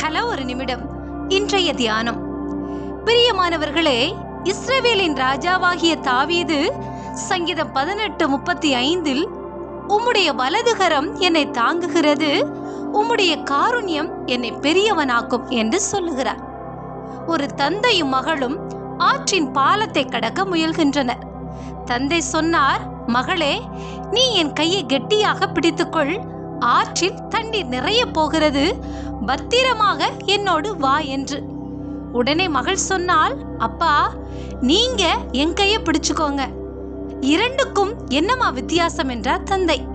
Hello ஒரு நிமிடம். இன்றைய தியானம். பிரியமானவர்களே இஸ்ரவேலின் ராஜாவாகிய தாவீது சங்கீதம் பதினெட்டு முப்பத்தி ஐந்தில் உம்முடைய வலதுகரம் என்னை தாங்குகிறது உம்முடைய காருண்யம் என்னை பெரியவனாக்கும் என்று சொல்லுகிறார். ஒரு தந்தையும் மகளும் ஆற்றின் பாலத்தை கடக்க முயல்கின்றனர். தந்தை சொன்னார் மகளே நீ என் கையை கெட்டியாக பிடித்துக்கொள் ஆற்றில் தண்ணீர் நிறைய போகிறது பத்திரமாக என்னோடு வா என்று. உடனே மகள் சொன்னால் அப்பா நீங்க என் கையை பிடிச்சுக்கோங்க. இரண்டுக்கும் என்னமா வித்தியாசம்? என்றார் தந்தை.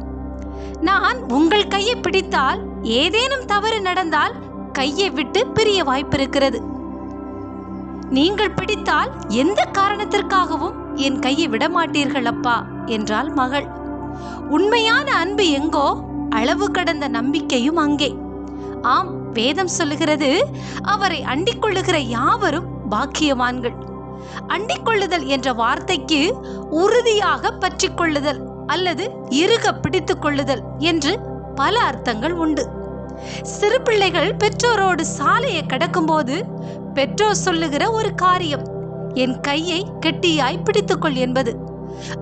நான் உங்கள் கையை பிடித்தால் ஏதேனும் தவறு நடந்தால் கையை விட்டு பிரிய வாய்ப்பிருக்கிறது. நீங்கள் பிடித்தால் எந்த காரணத்திற்காகவும் என் கையை விடமாட்டீர்கள் அப்பா என்றாள் மகள். உண்மையான அன்பு எங்கோ அளவு கடந்த நம்பிக்கையும் அங்கே. ஆம் வேதம் சொல்லுகிறது அவரை அண்டிக் கொள்ளுகிற யாவரும் பாக்கியவான்கள். அண்டிக் கொள்ளுதல் என்ற வார்த்தைக்கு உறுதியாக பற்றிக்கொள்ளுதல் அல்லது இறுக பிடித்துக் கொள்ளுதல் என்று பல அர்த்தங்கள் உண்டு. சிறு பிள்ளைகள் பெற்றோரோடு சாலையை கடக்கும்போது பெற்றோர் சொல்லுகிற ஒரு காரியம் என் கையை கெட்டியாய் பிடித்துக்கொள் என்பது.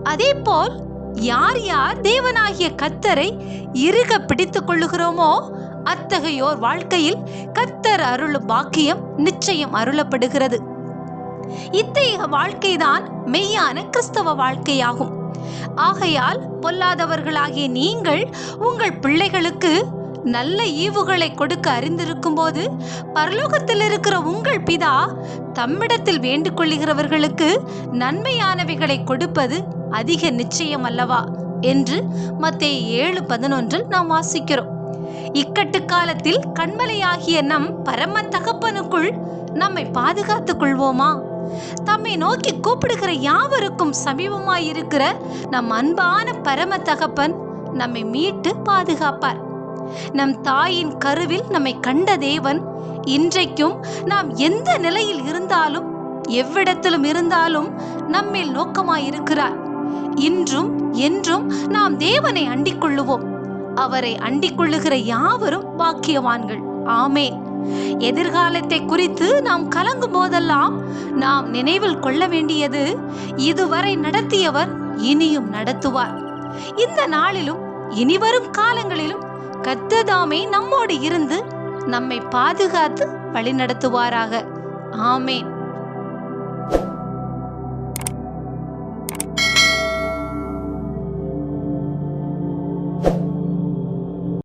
அதே போல் யார் யார் தேவனாகிய கத்தரை இறுக பிடித்துக் கொள்ளுகிறோமோ அத்தகையோர் வாழ்க்கையில் கத்தர் அருளும் பாக்கியம் நிச்சயம் அருளப்படுகிறது. இத்தகைய வாழ்க்கைதான் மெய்யான கிறிஸ்தவ வாழ்க்கையாகும். ஆகையால் பொல்லாதவர்களாகிய நீங்கள் உங்கள் பிள்ளைகளுக்கு நல்ல ஈவுகளை கொடுக்க அறிந்திருக்கும் போது பரலோகத்தில் இருக்கிற உங்கள் பிதா தம்மிடத்தில் வேண்டிக் கொள்ளுகிறவர்களுக்கு நன்மையானவைகளை கொடுப்பது அதிக நிச்சயம் அல்லவா என்று மத்திய ஏழு பதினொன்றில் நாம் வாசிக்கிறோம். இக்கட்டு காலத்தில் கண்மலையாகிய நம் பரம தகப்பனுக்குள் நம்மை பாதுகாத்துக் கொள்வோமா? தம்மை நோக்கி கூப்பிடுகிற யாவருக்கும் சமீபமாயிருக்கிற நம் அன்பான பரம தகப்பன் நம்மை மீட்டு பாதுகாப்பார். நம் தாயின் கருவில் நம்மை கண்ட தேவன் இன்றைக்கும் நாம் எந்த நிலையில் இருந்தாலும் எவ்விடத்திலும் இருந்தாலும் நம்மில் நோக்கமாயிருக்கிறார். இன்றும் என்றும் நாம் தேவனை அண்டிக் கொள்ளுவோம் அவரை அண்டிக் கொள்ளுகிற யாவரும் பாக்கியவான்கள். ஆமேன். எதிர்காலத்தை குறித்து நாம் கலங்கும் போதெல்லாம் நாம் நினைவில் கொள்ள வேண்டியது இதுவரை நடத்தியவர் இனியும் நடத்துவார். இந்த நாளிலும் இனிவரும் காலங்களிலும் கத்ததாமே நம்மோடு இருந்து நம்மை பாதுகாத்து வழிநடத்துவாராக. ஆமேன்.